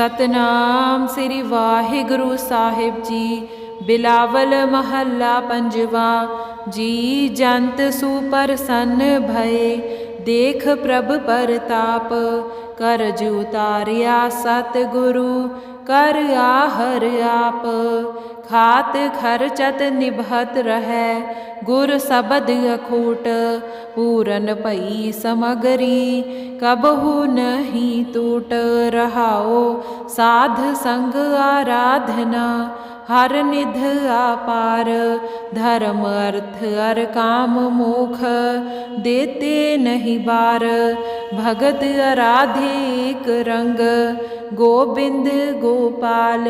ਸਤਨਾਮ ਸ੍ਰੀ ਵਾਹਿਗੁਰੂ ਸਾਹਿਬ ਜੀ, ਬਿਲਾਵਲ ਮਹੱਲਾ ਪੰਜਵਾ, ਜੀ ਜੰਤ ਸੁਪਰਸੰਨ ਭਏ, ਦੇਖ ਪ੍ਰਭ ਪਰਤਾਪ, ਕਰਜ ਉਤਾਰਿਆ ਸਤਿਗੁਰੂ कर आहर आप। खात खर्चत निभत रह, गुर सबद अखूट। पूरन पई समगरी, कबहू नहीं टूट रहाओ साध संग आराधना, हर निध आपार धर्म अर्थ अर काम मोख, देते नहीं बार। भगत आराधे एक रंग ਗੋਬਿੰਦ ਗੋਪਾਲ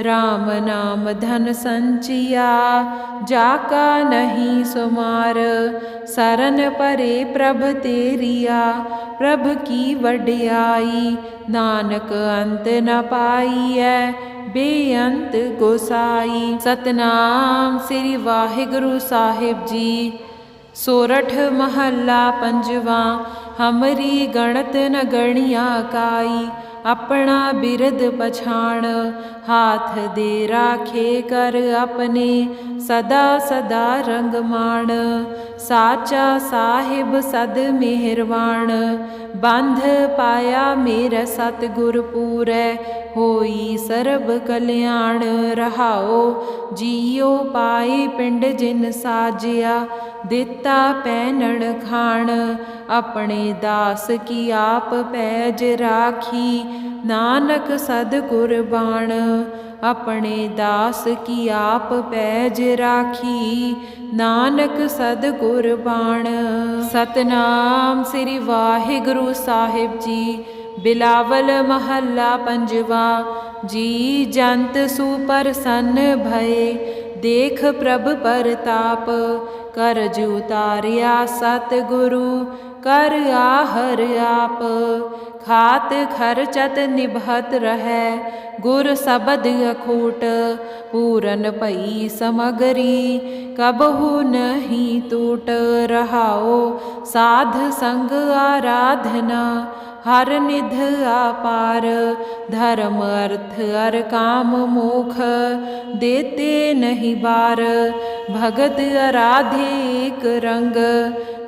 RAM ਨਾਮ ਧਨ ਸੰਚਿਆ, ਜਾ ਕਾ ਨਹੀਂ ਸੁਮਾਰ, ਸਰਨ ਪਰੇ ਪ੍ਰਭ ਤੇਰੀਆ, ਪ੍ਰਭ ਕੀ ਵਡਿਆਈ, ਨਾਨਕ ਅੰਤ ਨ ਪਾਈਐ, ਬੇਅੰਤ ਗੋਸਾਈ। ਸਤਨਾਮ ਸ੍ਰੀ ਵਾਹਿਗੁਰੂ ਸਾਹਿਬ ਜੀ। ਸੋਰਠ ਮਹੱਲਾ ਪੰਜਵਾ, ਹਮਰੀ ਗਣਤ ਨ ਗਣਿਆ ਕਾਈ। ਆਪਣਾ ਬਿਰਦ ਪਛਾਣ ਹਾਥ ਦੇ ਰਾਖੇ ਕਰ ਆਪਣੇ। ਸਦਾ ਸਦਾ ਰੰਗਮਾਣ, ਸਾਚਾ ਸਾਹਿਬ ਸਦ ਮਿਹਰਵਾਨ ਬੰਧ ਪਾਇਆ ਮੇਰਾ ਸਤਿਗੁਰ ਪੂਰੈ, ਹੋਈ ਸਰਬ ਕਲਿਆਣ, ਰਹਾਓ ਜੀਉ ਪਾਈ ਪਿੰਡ ਜਿਨ ਸਾਜਿਆ, ਦਿੱਤਾ ਪੈਨਣ ਖਾਣ, ਆਪਣੇ ਦਾਸ ਕੀ ਆਪ ਪੈਜ ਰਾਖੀ, ਨਾਨਕ ਸਦ ਗੁਰਬਾਣ ਆਪਣੇ ਦਾਸ ਕੀ ਆਪ ਪੈਜ ਰਾਖੀ? ਨਾਨਕ ਸਦ ਕੁਰਬਾਨ ਸਤਨਾਮ ਸ੍ਰੀ ਵਾਹਿਗੁਰੂ ਸਾਹਿਬ ਜੀ, ਬਿਲਾਵਲ ਮਹੱਲਾ ਪੰਜਵਾ। ਜੀ ਜੰਤ ਸੁਪਰਸੰਨ ਭਏ, ਦੇਖ ਪ੍ਰਭ ਪਰਤਾਪ। कर जूतारिया सतगुरु, कर आहर आप। खात खर्चत निभत रह, गुर सबद अखूट। पूरन पई समगरी, कबहू नहीं टूट रहाओ साध संग आराधना, हर निध अपार। धर्म अर्थ अर काम मोख, देते नहीं बार। भगत आराध्य एक रंग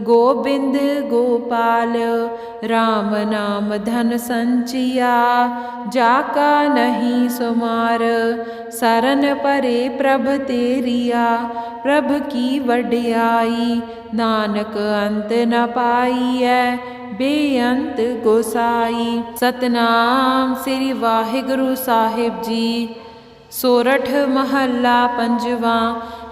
गोविंद गोपाल, राम नाम धन संचिया, जाका नहीं सुमार सरन परे प्रभ तेरिया, प्रभ की वड्याई, नानक अंत न पाई है बेअंत गोसाई। सतनाम श्री वाहिगुरु साहिब जी, सोरठ महला पंजवा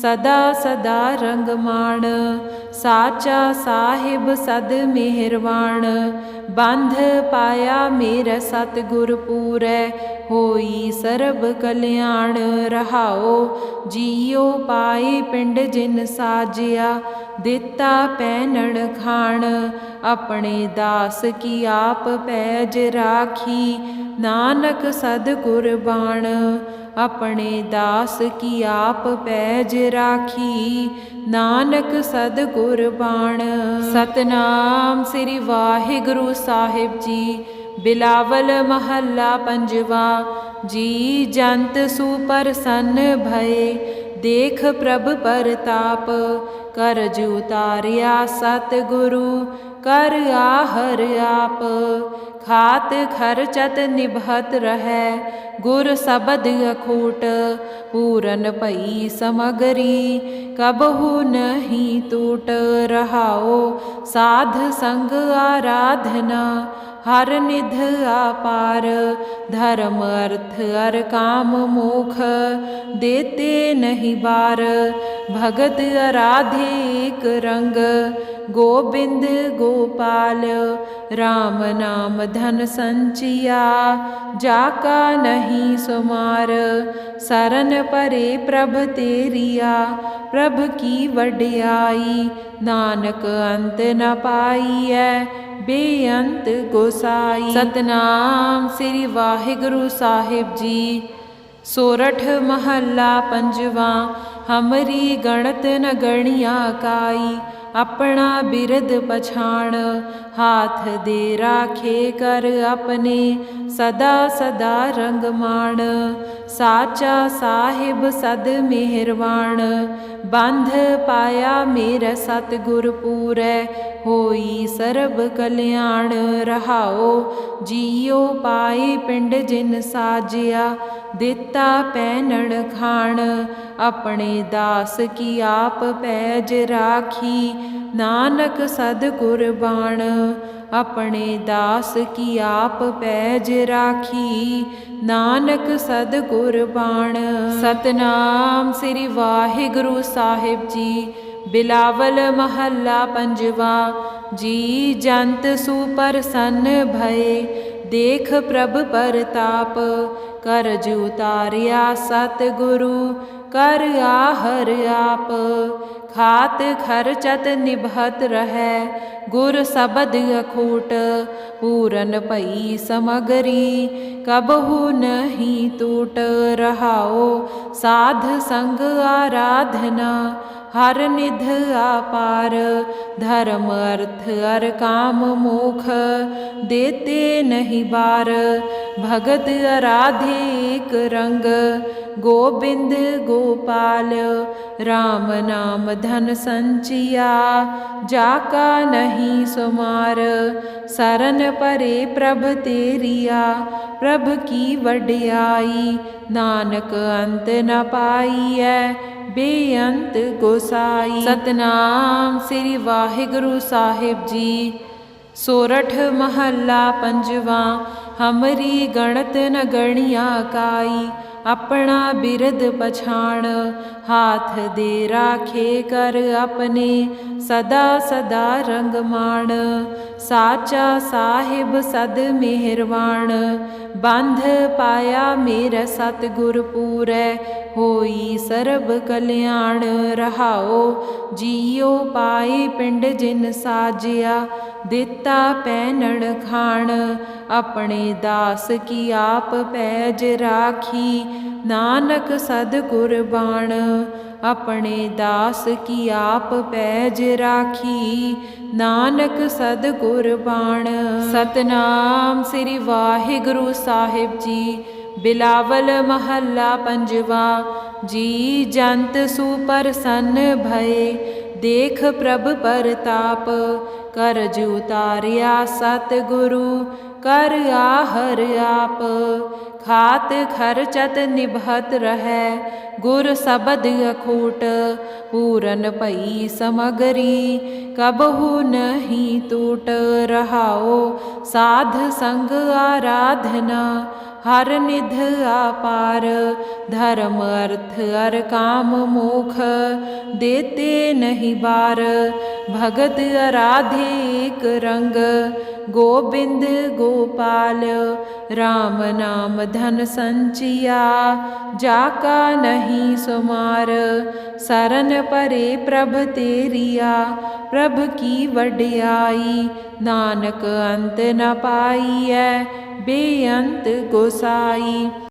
ਸਦਾ ਸਦਾ ਰੰਗ ਮਾਣ ਸਾਚਾ ਸਾਹਿਬ ਸਦ ਮਿਹਰਵਾਨ ਬੰਧ ਪਾਇਆ ਮੇਰਾ ਸਤਿਗੁਰ ਪੂਰੈ, ਹੋਈ ਸਰਬ ਕਲਿਆਣ, ਰਹਾਓ ਜੀਉ ਪਾਈ ਪਿੰਡ ਜਿਨ ਸਾਜਿਆ, ਦਿੱਤਾ ਪੈਨਣ ਖਾਣ, ਆਪਣੇ ਦਾਸ ਕੀ ਆਪ ਪੈਜ ਰਾਖੀ, ਨਾਨਕ ਸਦ ਗੁਰਬਾਣ ਆਪਣੇ ਦਾਸ ਕੀ ਆਪ ਪੈਜ ਰਾਖੀ? ਨਾਨਕ ਸਦ ਕੁਰਬਾਨ ਸਤਨਾਮ ਸ੍ਰੀ ਵਾਹਿਗੁਰੂ ਸਾਹਿਬ ਜੀ। ਬਿਲਾਵਲ ਮਹੱਲਾ ਪੰਜਵਾ। ਜੀ ਜੰਤ ਸੁਪਰਸੰਨ ਭਏ। ਦੇਖ ਪ੍ਰਭ ਪਰਤਾਪ। करज उतारिया सतगुरु, कर आहर आप। खात खर्चत निभत रह, गुर सबद अखूट। पूरन पई समगरी, कबहू नहीं टूट रहाओ साध संग आराधना, हर निध अपार। धर्म अर्थ अर काम मोख देते नहीं बार। ਭਗਤ ਅਰਾਧੇ ਏਕ ਰੰਗ, ਗੋਬਿੰਦ ਗੋਪਾਲ RAM ਨਾਮ ਧਨ ਸੰਚਿਆ, ਜਾ ਕਾ ਨਹੀਂ ਸੁਮਾਰ, ਸਰਨ ਪਰੇ ਪ੍ਰਭ ਤੇਰੀਆ, ਪ੍ਰਭ ਕੀ ਵਡਿਆਈ, ਨਾਨਕ ਅੰਤ ਨ ਪਾਈਐ, ਬੇਅੰਤ ਗੋਸਾਈ। ਸਤਨਾਮ ਸ੍ਰੀ ਵਾਹਿਗੁਰੂ ਸਾਹਿਬ ਜੀ, ਸੋਰਠ ਮਹੱਲਾ ਪੰਜਵਾਂ ਹਮਰੀ ਗਣਤ ਨ ਗਣਿਆ ਕਾਈ ਆਪਣਾ ਬਿਰਦ ਪਛਾਣ ਹਾਥ ਦੇ ਰਾਖੇ ਕਰ ਆਪਣੇ ਸਦਾ ਸਦਾ ਰੰਗ ਮਾਣ ਸਾਚਾ ਸਾਹਿਬ ਸਦ ਮਿਹਰਵਾਨ ਬੰਧ ਪਾਇਆ ਮੇਰਾ ਸਤਿਗੁਰ ਪੂਰੈ ਹੋਈ ਸਰਬ ਕਲਿਆਣ, ਰਹਾਓ ਜੀਉ ਪਾਏ ਪਿੰਡ ਜਿਨ ਸਾਜਿਆ, ਦਿੱਤਾ ਪੈਨਣ ਖਾਣ, ਆਪਣੇ ਦਾਸ ਕੀ ਆਪ ਪੈਜ ਰਾਖੀ, ਨਾਨਕ ਸਦ ਕੁਰਬਾਨ, ਆਪਣੇ ਦਾਸ ਕੀ ਆਪ ਪੈਜ ਰਾਖੀ, ਨਾਨਕ ਸਦ ਕੁਰਬਾਨ। ਸਤਨਾਮ ਸ੍ਰੀ ਵਾਹਿਗੁਰੂ ਸਾਹਿਬ ਜੀ बिलावल महल्ला पंजवा जी जंत सुपरसन भय देख प्रभ परताप। करज उतारिया सतगुरु, कर आहर आप। खात खर्चत निभत रह, गुर सबद अखूट। पूरन पई समगरी, कबहू नहीं टूट रहाओ साध संग आराधना, हर निध आपार धर्म अर्थ अर काम मोख, देते नहीं बार। भगत आराध्य ਏਕ ਰੰਗ, ਗੋਬਿੰਦ ਗੋਪਾਲ RAM ਨਾਮ ਧਨ ਸੰਚਿਆ, ਜਾ ਕਾ ਨਹੀਂ ਸੁਮਾਰ, ਸਰਨ ਪਰੇ ਪ੍ਰਭ ਤੇਰੀਆ, ਪ੍ਰਭ ਕੀ ਵਡਿਆਈ, ਨਾਨਕ ਅੰਤ ਨ ਪਾਈਐ, ਬੇਅੰਤ ਗੋਸਾਈ। ਸਤਨਾਮ ਸ੍ਰੀ ਵਾਹਿਗੁਰੂ ਸਾਹਿਬ ਜੀ, ਸੋਰਠ ਮਹੱਲਾ ਪੰਜਵਾਂ ਹਮਰੀ ਗਣਤ ਨ ਗਣਿਆ ਕਾਈ ਆਪਣਾ ਬਿਰਦ ਪਛਾਣ ਹਾਥ ਦੇ ਰਾਖੇ ਕਰ ਆਪਣੇ ਸਦਾ ਸਦਾ ਰੰਗ ਮਾਣ ਸਾਚਾ ਸਾਹਿਬ ਸਦ ਮਿਹਰਵਾਨ ਬੰਧ ਪਾਇਆ ਮੇਰਾ ਸਤਿਗੁਰ ਪੂਰੈ ਹੋਈ ਸਰਬ ਕਲਿਆਣ, ਰਹਾਓ ਜੀਉ ਪਾਏ ਪਿੰਡ ਜਿਨ ਸਾਜਿਆ, ਦਿੱਤਾ ਪੈਨਣ ਖਾਣ, ਆਪਣੇ ਦਾਸ ਕੀ ਆਪ ਪੈਜ ਰਾਖੀ, ਨਾਨਕ ਸਦ ਕੁਰਬਾਨ ਆਪਣੇ ਦਾਸ ਕੀ ਆਪ ਪੈਜ ਰਾਖੀ, ਨਾਨਕ ਸਦ ਕੁਰਬਾਨ ਸਤਨਾਮ ਸ੍ਰੀ ਵਾਹਿਗੁਰੂ ਸਾਹਿਬ ਜੀ बिलावल महला पंजवा, जी जंत सुप्रसन्न भय, देख प्रभ परताप करज उतारिया सतगुरु, कर आहर आप, खात खरचत निभत रह, गुर सबद अखूट, पूरन पई समगरी, कबहू नहीं टूट रहाओ साध संग आराधना हर निध अपार, धर्म, अर्थ अर काम मोख देते नहीं बार। भगत आराधे एक रंग, गोविंद गोपाल। राम नाम धन संचिया, जाका नहीं सुमार। शरण परे प्रभ तेरिया, प्रभ की वड्याई। नानक अंत न पाई है ਬੇਅੰਤ ਗੋਸਾਈ